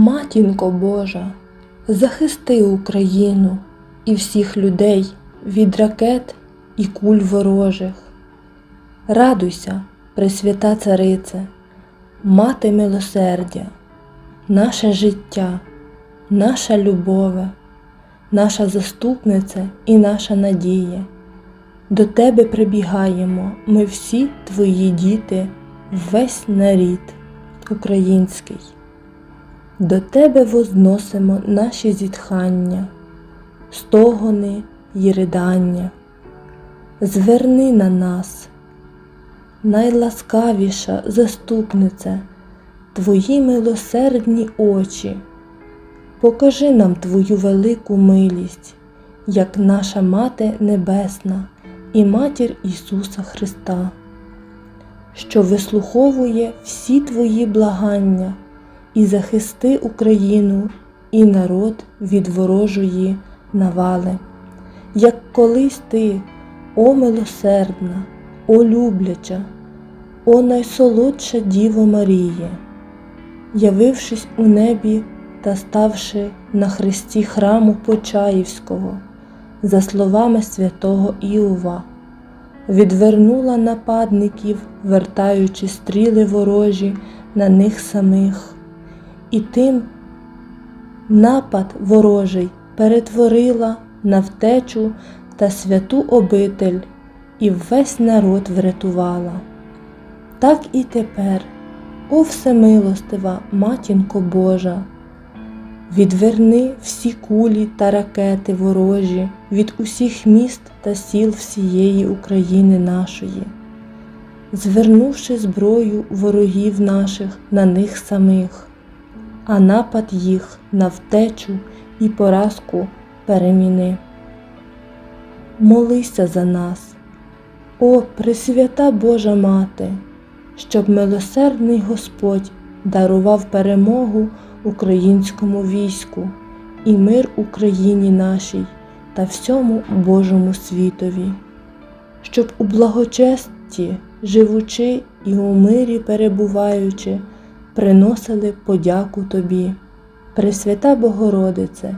Матінко Божа, захисти Україну і всіх людей від ракет і куль ворожих. Радуйся, Пресвята Царице, Мати милосердя, наше життя, наша любове, наша заступниця і наша надія. До Тебе прибігаємо ми всі Твої діти, весь нарід український. До Тебе возносимо наші зітхання, стогони й ридання. Зверни на нас, найласкавіша заступниця, Твої милосердні очі, покажи нам Твою велику милість, як наша Мати Небесна і Матір Ісуса Христа, що вислуховує всі Твої благання і захисти Україну і народ від ворожої навали, як колись ти, о милосердна, о любляча, о найсолодша Діво Маріє, явившись у небі та ставши на хресті храму Почаївського, за словами святого Іова, відвернула нападників, вертаючи стріли ворожі на них самих, і тим напад ворожий перетворила на втечу та святу обитель і весь народ врятувала. Так і тепер, о всемилостива матінко Божа, відверни всі кулі та ракети ворожі від усіх міст та сіл всієї України нашої, звернувши зброю ворогів наших на них самих, а напад їх на втечу і поразку переміни. Молися за нас, о Пресвята Божа Мати, щоб милосердний Господь дарував перемогу українському війську і мир Україні нашій та всьому Божому світові, щоб у благочесті, живучи і у мирі перебуваючи, приносили подяку Тобі, Пресвята Богородице,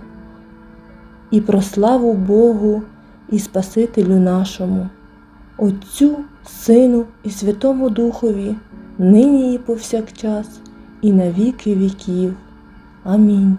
і про славу Богу і Спасителю нашому, Отцю, Сину і Святому Духові, нині і повсякчас, і на віки віків. Амінь.